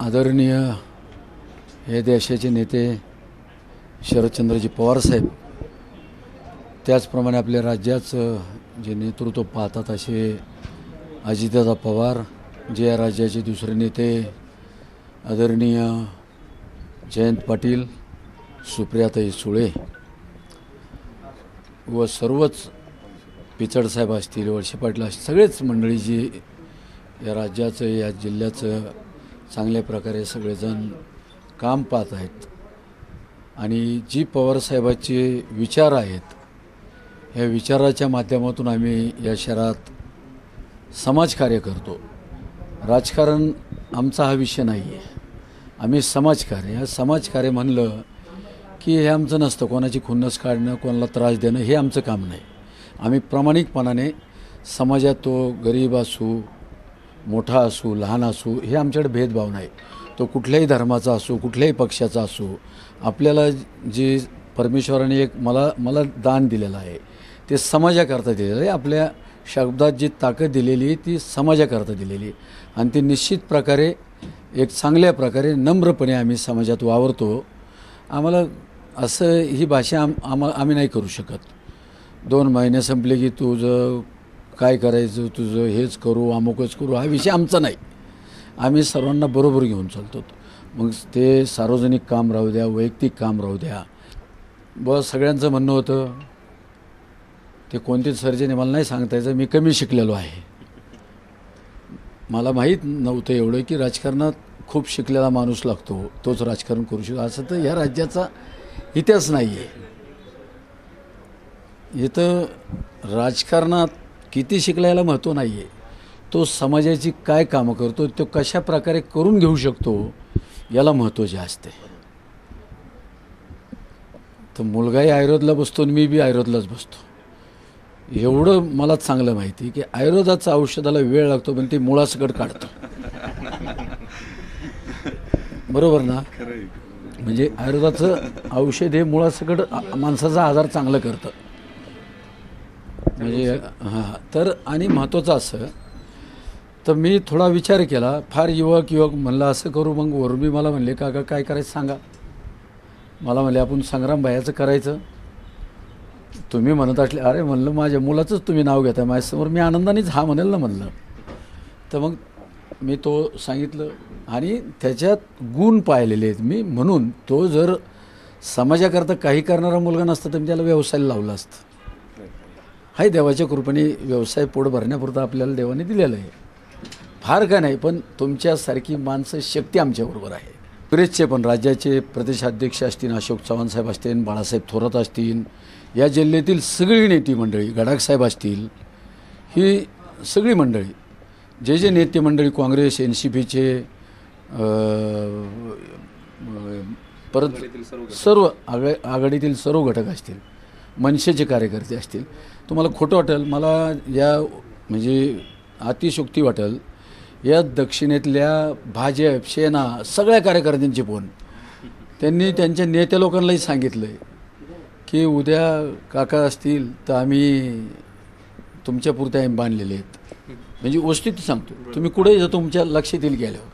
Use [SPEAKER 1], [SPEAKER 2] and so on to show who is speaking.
[SPEAKER 1] आदरणीय हे देशाचे नेते शरदचंद्रजी पवारसाहेब त्याचप्रमाणे आपल्या राज्याचं जे नेतृत्व पाहतात असे अजितदादा पवार जे या राज्याचे दुसरे नेते आदरणीय जयंत पाटील सुप्रियाताई सुळे व सर्वच पिचडसाहेब असतील वळसे पाटील असतील सगळेच मंडळी जी या राज्याचं या जिल्ह्याचं चांगल्या प्रकारे सगळेजण काम पाहत आहेत. आणि जी पवारसाहेबाचे विचार आहेत ह्या विचाराच्या माध्यमातून आम्ही या शहरात समाजकार्य करतो. राजकारण आमचा हा विषय नाही आहे आम्ही समाजकार्य या समाजकार्य म्हणलं की हे आमचं नसतं. कोणाची खुन्नस काढणं कोणाला त्रास देणं हे आमचं काम नाही. आम्ही प्रामाणिकपणाने समाजात तो गरीब असू मोठा असू लहान असू हे आमच्याकडे भेदभाव नाही. तो कुठल्याही धर्माचा असो कुठल्याही पक्षाचा असो आपल्याला जे परमेश्वराने एक मला मला दान दिलेलं आहे ते समाजाकरता दिलेलं आहे. आपल्या शब्दात जी ताकद दिलेली आहे ती समाजाकरता दिलेली आहे. आणि ती निश्चित प्रकारे एक चांगल्या प्रकारे नम्रपणे आम्ही समाजात वावरतो. आम्हाला असं ही भाषा आम आम्हा आम्ही नाही करू शकत. दोन महिने संपले की तुझं काय करायचं तुझं हेच करू अमुकच करू हा विषय आमचा नाही. आम्ही सर्वांना बरोबर घेऊन चालतो. मग ते सार्वजनिक काम राहू द्या वैयक्तिक काम राहू द्या. बस सगळ्यांचं म्हणणं होतं ते कोणतेच सर्जन मला नाही सांगता यायचं मी कमी शिकलेलो आहे. मला माहीत नव्हतं एवढं की राजकारणात खूप शिकलेला माणूस लागतो तोच राजकारण करू शकतो असं तर ह्या राज्याचा इतिहास नाही आहे इथं राजकारणात किती शिकल्याला महत्त्व नाही आहे तो समाजाची काय कामं करतो तो कशा प्रकारे करून घेऊ शकतो याला महत्त्व जे असते तर मुलगाही आयुर्वेदला बसतो आणि मी बी आयुर्वेदलाच बसतो. एवढं मला चांगलं माहिती की आयुर्वेदाचं औषधाला वेळ लागतो पण ते मुळासकट काढतं. बरोबर ना? म्हणजे आयुर्वेदाचं औषध हे मुळासकट माणसाचा आजार चांगलं करतं. म्हणजे हां तर आणि महत्त्वाचं असं तर मी थोडा विचार केला फार युवक युवक म्हणलं असं करू मग वरुणी मला म्हणले काका काय करायचं सांगा. मला म्हणले आपण संग्राम भायाचं करायचं. तुम्ही म्हणत असले अरे म्हणलं माझ्या मुलाचंच तुम्ही नाव घेताय माझ्यासमोर मी आनंदानेच हा म्हणेल ना म्हणलं. तर मग मी तो सांगितलं आणि त्याच्यात गुण पाहिलेले आहेत. मी म्हणून तो जर समाजाकरता काही करणारा मुलगा नसता तर मी त्याला व्यवसायाला लावलं असतं. हाय देवाच्या कृपेने व्यवसाय पोट भरण्यापुरतं आपल्याला देवाने दिलेलं आहे. फार काय नाही पण तुमच्यासारखी माणसं शक्ती आमच्याबरोबर आहे. काँग्रेसचे पण राज्याचे प्रदेशाध्यक्ष असतील अशोक चव्हाण साहेब असतील बाळासाहेब थोरात असतील या जिल्ह्यातील सगळी नेती मंडळी गडाख साहेब असतील ही सगळी मंडळी जे जे नेते मंडळी काँग्रेस एन सी पीचे परत सर्व आघा आघाडीतील सर्व घटक असतील. मनसेचे कार्यकर्ते असतील. तुम्हाला खोटं वाटेल. मला या म्हणजे अतिशोक्ती वाटेल. या दक्षिणेतल्या भाजप सेना सगळ्या कार्यकर्त्यांचे फोन. त्यांनी त्यांच्या नेत्या लोकांनाही सांगितलं आहे की उद्या काका असतील तर आम्ही तुमच्या पुरत्या आम्ही बांधलेले आहेत. म्हणजे वस्तुस्थिती सांगतो. तुम्ही कुठेही जर तुमच्या लक्षात येईल गेल्यावर